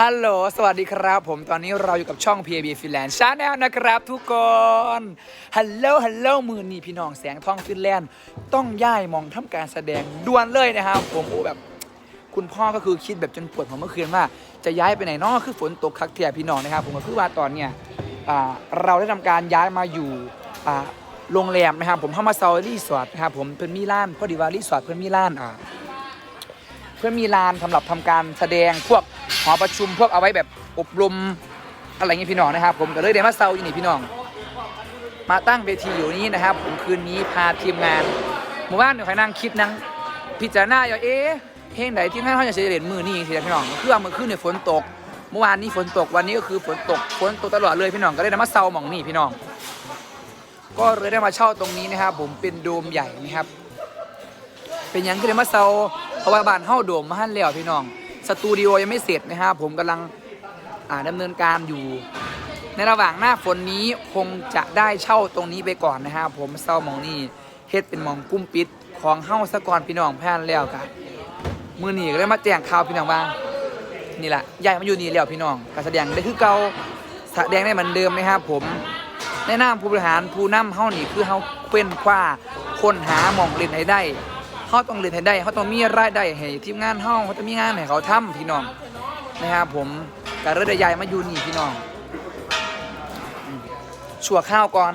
ฮัลโหล สวัสดีครับ ผม ตอนนี้เราอยู่กับช่อง PAB Finland Channel นะครับทุกคน ฮัลโหล ฮัลโหล มือนี่พี่น้องแสงทองฟินแลนด์ ต้องย้ายมองทำการแสดงด่วนเลยนะครับ ผมโอ้แบบ คุณพ่อก็คือคิดแบบจนปวดผมเมื่อคืนว่า จะย้ายไปไหนเนอกคือฝนตกคักเทียพี่น้องนะครับ ผมก็คือว่าตอนเนี้ยเราได้ทำการย้ายมาอยู่โรงแรมนะครับ ผมเข้ามาเซารีสอร์ทนะครับ ผมเพิ่นมีร้านพอดีว่ารีสอร์ทเพิ่นมีร้านอ่า พื่อมีลานสำหรับทำการแสดงพวกหอประชุมพวกเอาไว้แบบอบรมอะไรอย่างงี้พี่น้องนะครับ ผมก็เลยเดมาเซาอยู่นี่พี่น้อง มาตั้งเวทีอยู่นี้นะครับ ผมคืนนี้พาทีมงานหมู่บ้านเดี๋ยวใครนั่งคิดนั่งพิจารณาอยู่เอ๊ะเพลงไหนที่งานเขาจะเฉลี่ยมือนี่สิพี่น้องคือว่าเมื่อคืนเนี่ยฝนตก เมื่อวานนี้ฝนตกวันนี้ก็คือฝนตกฝนตกตลอดเลยพี่น้องก็เลยได้มาเซาหมองนี่พี่น้อง ก็เลยได้มาเช่าตรงนี้นะครับ ผมเป็นโดมใหญ่นะครับ เป็นหยังก็เลยมาเซาเพราะว่าบ้านเฮ้าโดมมาหั่นแล้วพี่น้อง สตูดิโอยังไม่เสร็จนะครับผมกำลังอ่าดำเนินการอยู่ ในระหว่างหน้าฝนนี้คงจะได้เช่าตรงนี้ไปก่อนนะครับผมเซามองนี่เฮ็ดเป็นมองกุ้มปิดของเฮ้าสะก่อนพี่น้องแพนแล้วกันมือหนีก็เลยมาแจ้งข่าวพี่น้องว่างนี่แหละยายมาอยู่นี่แล้วพี่น้องการแสดงได้คือเก่าแสดงได้เหมือนเดิมนะครับผมในนาผู้บริหารผู้นำเฮ้านี่คือเฮ้าเคว้นคว้าค้นหาหมองเล่นให้ได้ เขาต้องเรียนให้ได้เขาต้องมีรายได้ให้ทีมงานเฮาเขาจะมีงานให้เขาทำพี่น้องนะครับผมกเริ่ได้ย้ายมาอยู่นี่พี่น้องอืมชั่วข้าวก่อน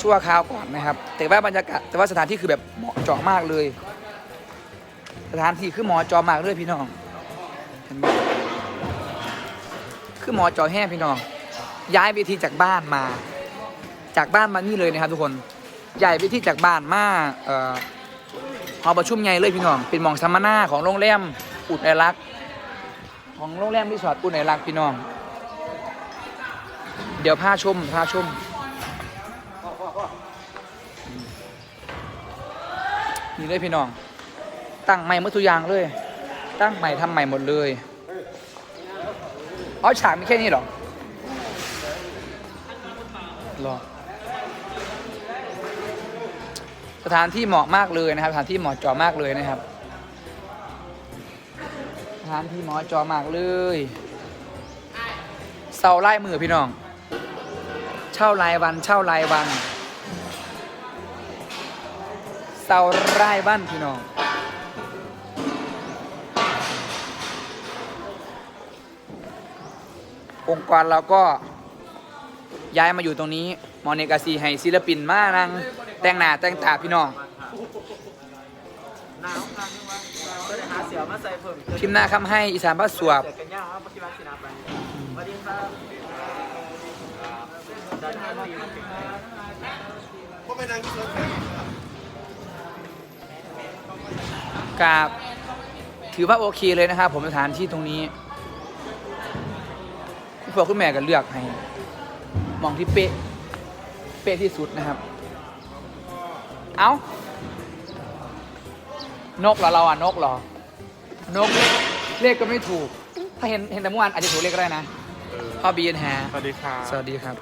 ชั่วข้าวก่อนนะครับ แต่ว่าบรรยากาศแต่ว่าสถานที่คือแบบเหมาะเจาะมากเลย สถานที่คือหมอจอมากเลยพี่น้องเห็นไหมคือหมอจอแห้งพี่น้อง ย้ายเวทีจากบ้านมา จากบ้านมานี่เลยนะครับทุกคน ใหญ่ไปที่จากบ้านมาเอ่อหอประชุมใหญ่เลยพี่น้อง เป็นหมองสัมมนาของโรงแรมอุดไอรัก ของโรงแรมรีสอร์ทอุดไอรักพี่น้อง เดี๋ยวพาชมพาชมนี่เลยพี่น้อง ตั้งใหม่หมดทุกอย่างเลย ตั้งใหม่ทำใหม่หมดเลยเอาฉากมีแค่นี้หรอหรอ สถานที่เหมาะมากเลยนะครับ สถานที่เหมาะจอมากเลยนะครับ สถานที่เหมาะจอมากเลยเสาไล่มือพี่น้อง เช่ารายวัน เช่ารายวันเสาไร่บ้านพี่น้ององค์กรเราก็ย้ายมาอยู่ตรงนี้ มอเนกาซีให้ศิลปินมานั่งแต่งหน้าแต่งตาพี่น้องหนาวครั้งนึงว่าก็ได้หาเสียวมาใส่เพิ่มพิมพ์หน้าคำให้อีสานบ้านสวบกันยากครับปฏิบัติสินาไปสวัสดีครับด้านหน้าเราอยู่ที่ไหนกราบถือว่าโอเคเลยนะครับ ผมสถานที่ตรงนี้คุณพ่อคุณแม่ก็เลือกให้ มองที่เป๊ะ เป๊ะที่สุดนะครับ เอานกเหรอเราอะนกเหรอนกเลขก็ไม่ถูก ถ้าเห็นเห็นแต่เมื่อวานอาจจะถูกเลขก็ได้นะพ่อบีนแฮสวัสดีครับสวัสดีครับ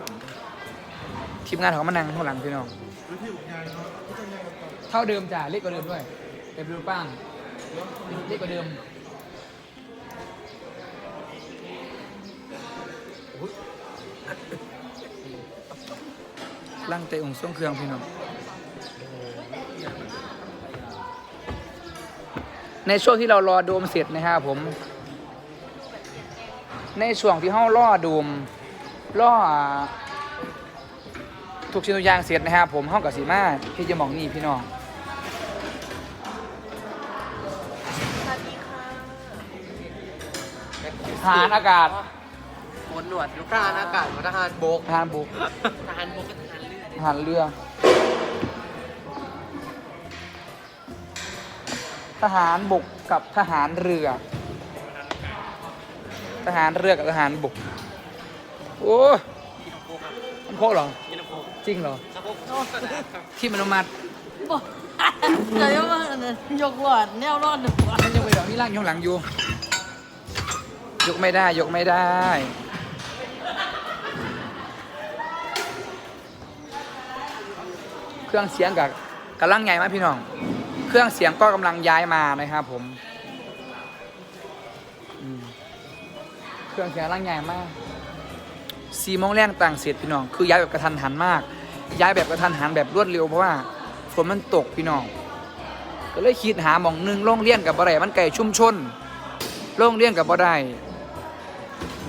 ทีมงานของมานั่งข้างหลังพี่น้องเท่าเดิมจ้ะเล็กกว่าเดิมด้วยเต็มรูป้างเล็กกว่าเดิม ร่างเตะองค์ทรงเครื่องพี่น้อง ในช่วงที่เรารอโดมเสร็จนะครับผม ในช่วงที่เฮาล่อโดมล่อทุกชิ้นทุกอย่างเสร็จนะครับผมเฮากับสีมาพี่จะมองนี่พี่น้องทหารอากาศโคนหนวดยุคทหารอากาศกับทหารบกทหารบุกทหารบกกับ ทหารเรือทหารเรือทหารบกกับทหารเรือ ทหารเรือกับทหารบก โอ้ยโคกครับมันโคกเหรอ จริงเหรอ ที่มันุมัติบอกจะยกว่ายกหลอดแนวรอดหนึ่งวันมันยกไปเดี๋ยวนี่ล่างยข้างหลังอยู่ ยกไม่ได้ ยกไม่ได้ เครื่องเสียงกับกำลังใหญ่มากพี่น้อง เครื่องเสียงก็กำลังย้ายมานะครับผมเครื่องเสียงร่างใหญ่มากสี่โมงแรงต่างเสร็จพี่น้อง คือย้ายแบบกระทันหันมาก ย้ายแบบกระทันหันแบบรวดเร็วเพราะว่าฝนมันตกพี่น้อง ก็เลยคิดหาหมองหนึ่งโรงเรียนกับบ่ได้มันไก่ชุ่มชนโรงเรียนกับบ่ได้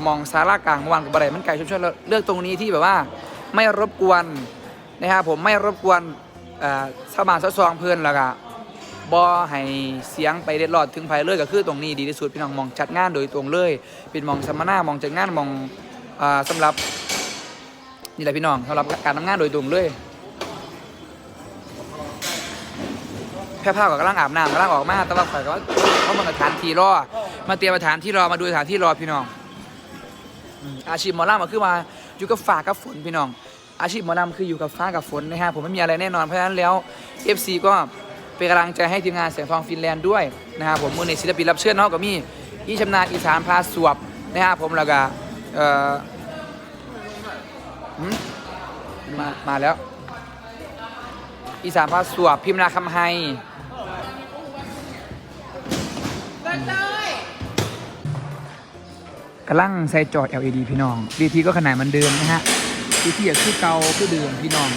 หมองสารากลางวันกับบ่ได้มันไก่ชุ่มชนเลือกตรงนี้ที่แบบว่า ไม่รบกวน นะครับผมไม่รบกวนเอ่อชาวบ้านชาวซองเพื่อนแล้วก็บ่ให้เสียงไปเด็ดรอดถึงไผเลยก็คือตรงนี้ดีที่สุดพี่น้องมองจัดงานโดยตรงเลย เป็นมองสัมมนามองจัดงานมองอ่าสำหรับนี่แหละพี่น้องสำหรับการทำงานโดยตรงเลยแพร่ผ้ากับกำลังอาบน้ำกำลังออกมาแต่ว่าข่อยก็ว่าเขามาสถานที่รอ มาเตรียมสถานที่รอมาดูสถานที่รอพี่น้องอาชีพหมอลำก็คือมาอยู่กับฟ้ากับฝนพี่น้อง อาชีพหมอลำคืออยู่กับฟ้ากับฝนนะฮะผมไม่มีอะไรแน่นอนเพราะฉะนั้นแล้ว FC ก็เป็นกำลังใจให้ทีมงานเสียงทองฟินแลนด์ด้วยนะครับผมมือในศิลปินรับเชิญเนาะก็มีอีชำนาญอีสานพาสวบนะครับผมแล้วก็เอ่อหืมมามาแล้ว อีสานพาสวบพิมพ์นาคำไฮกำลังใส่จอด LED พี่น้องดีทีก็ขนาดมันเดิมนะฮะ ดีทีก็คือเกาคือเดิมพี่น้อง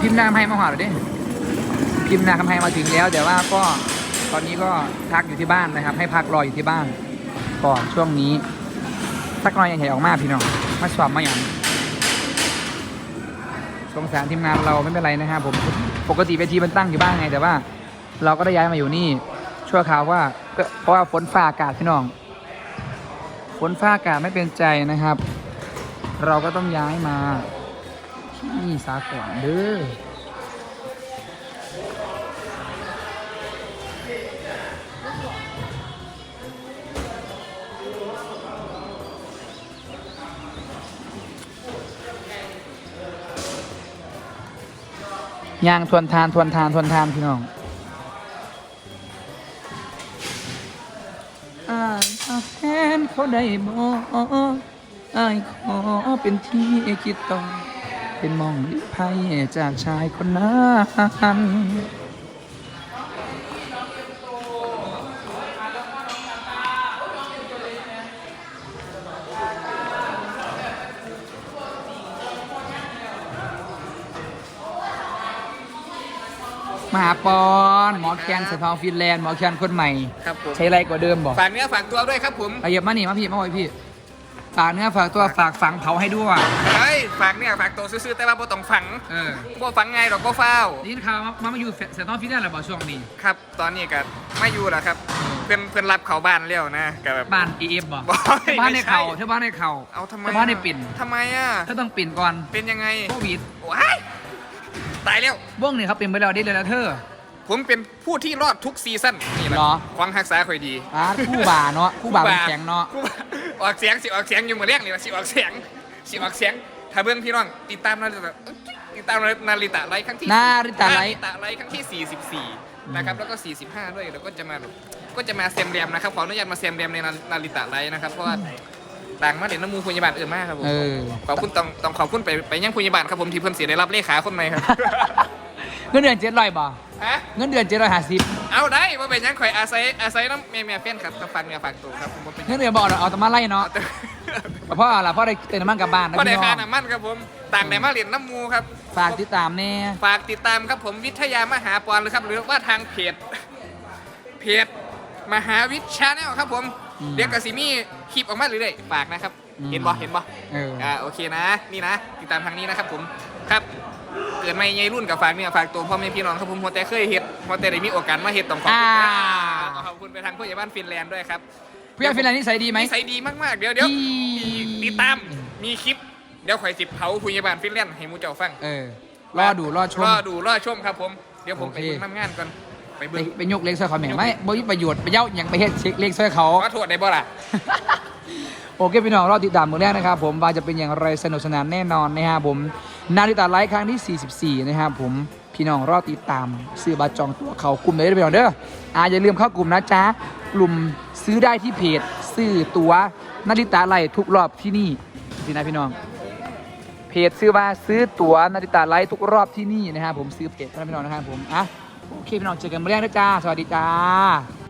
พิมพ์นาคำไฮมาหาเราดิพิมพ์นาคำไฮมาถึงแล้ว แต่ว่าก็ตอนนี้ก็พักอยู่ที่บ้านนะครับ ให้พักรออยู่ที่บ้านก่อนช่วงนี้สักหน่อยยังเห็นออกมาพี่น้องมาสอบมาอย่างสงสารทีมงานเราไม่เป็นไรนะครับผมปกติเวทีมันตั้งอยู่บ้านไงแต่ว่า เราก็ได้ย้ายมาอยู่นี่ชั่วคราวว่าเพราะว่าฝนฟ้าอากาศพี่น้อง ฝนฟ้าอากาศไม่เป็นใจนะครับ เราก็ต้องย้ายมาที่สาก่อนเด้อย่างทวนทานทวนทานทวนทานพี่น้อง แทนเขาได้บอกอายขอเป็นที่คิดต่อ เป็นมองลิภัยจากชายคนนั้น มหาปอนหมอแคนเสยทองฟินแลนด์หมอแคนคนใหม่ ครับผม ใช้ไรกว่าเดิมบอกฝากเนื้อฝากตัวด้วยครับผมเอาเหยียบมานี่มาพี่มาไว้พี่ฝากเนื้อฝากตัวฝากฝังเผาให้ด้วยเฮ้ยฝากเนี่ยฝากตัวซื่อๆแต่ว่าบ่ต้องฝังเออบ่ฝังไงดอกบ่เฝ้าวนี่ข่าวมามาอยู่เสยทองฟินแลนด์หรือเปล่าช่วงนี้ครับ ตอนนี้ก็ไม่อยู่แล้วครับเพื่อนเพื่อนรับเขาบ้านแล้วนะก็แบบบ้านเอฟบ่บ่เธอบ้านในไม่ใช่เขาเธอบ้านในเขาเอาทำไมเธอบ้านในปิ่นทำไมอะเธอต้องปิ่นก่อนเป็นยังไงโควิดว้าย ตายแล้ว วงนี่เขาเป็นไปแล้วได้เลยนะเธอ ผมเป็นผู้ที่รอดทุกซีซั่นนี่แหละเหรอ ความหักษาค่อยดีอ่าคู่บ่าเนาะคู่บ่าเป็นแข็งเนาะ คู่บ่ออกเสียงสิออกเสียงอยู่มาเรียกนี่ว่าสิออกเสียงสิออกเสียงถ้าเบื้องพี่น้องติดตามนาริตะติดตามนาริตะไลฟ์ครั้งที่นาริตะไลฟ์ นาริตะไลฟ์ครั้งที่ 44 นะครับแล้วก็ 45 ด้วยแล้วก็จะมาก็จะมาเซมเรียมนะครับขออนุญาตมาเซมเรียมในนาริตะไลฟ์นะครับเพราะว่า ต่างมาเด่นน้ำมูพยาบาลอื่นมากครับผมเออ ขอบคุณต้องต้องขอบคุณไปไปยังพยาบาลครับผมที่เพิ่นเสียได้รับเลขาคนใหม่ครับ เงินเดือนเจ็ดร้อยบ่ฮะ เงินเดือนเจ็ดร้อยห้าสิบเอาได้ว่าเป็นยังข่อยอาศัยอาศัยน้ำเมียเมียเพี้ยนครับต้องฟังเมียฝากตัวครับผมบ่เป็นหเงิยันงเดือนบอกเอาแต่มาไล่เนาะแต่เพราะอะไรเพราะได้เติมน้ำมันกลับบ้านนะพอได้พี่น้ค่าองน้ำมันครับผม ต่างได้มาเหรียญน้ำมูครับ ฝากติดตามแน่ฝากติดตามครับผมวิทยามหาปอนเลยครับ หรือว่าทางเพจเพจมหาวิทย์ชาแนลครับผม เดี๋ยวกสิมีคลิปออกมาเรื่อยๆฝากนะครับ เห็นบ่เห็นบ่เอออ่าโอเคนะ นี่นะ ติดตามทางนี้นะครับผมครับ เกิดไม่ยัยรุ่นกับฝากเนี่ยฝากตัวพ่อแม่พี่น้องครับผมพอแต่เคยเฮ็ดพอแต่ได้มีโอกาสมาเฮ็ดต้องขอบคุณนะอ่า ต้องขอบคุณไปทางผู้ใหญ่บ้านฟินแลนด์ด้วยครับ เพื่อนฟินแลนด์นิสัยดีไหม นิสัยดีมากๆ เดี๋ยวเดี๋ยวที่ติดตาม มีคลิป เดี๋ยวข่อยสิเผาผู้ใหญ่บ้านฟินแลนด์ให้หมูเจ้าฟังเออรอดูรอชม รอดูรอชมครับผม เดี๋ยวผมโอไปเค เบิ่งน้ำงานก่อน ไปไปเบิ่ง ไปยกเล็กซอยเขาแหม่ไม่บ่มีประโยชน์ไปเย้าอย่างไปเฮ็ดเช็คเล็กซอยเขาขอโทษได้บ่ล่ะ โอเคพี่น้องรอติดตามมือแรกนะครับผมว่าจะเป็นอย่างไรสนุกสนานแน่นอนนะครับผมนาฬิตาไลฟ์ครั้งที่ 44 นะครับผมพี่น้องรอติดตามซื้อบัตรจองตั๋วเขากลุ่มเลยได้ไปก่อนเด้ออ่าอย่าลืมเข้ากลุ่มนะจ๊ะกลุ่มซื้อได้ที่เพจซื้อตั๋วนาฬิตาไลฟ์ทุกรอบที่นี่สินะพี่น้อง เพจซื้อว่าซื้อตั๋วนาฬิตาไลฟ์ทุกรอบที่นี่นะครับผมซื้อเพจนะพี่น้องนะครับผมอะ โอเคพี่น้องเจอกันเมื่อแรกนะจ้า สวัสดีจ้า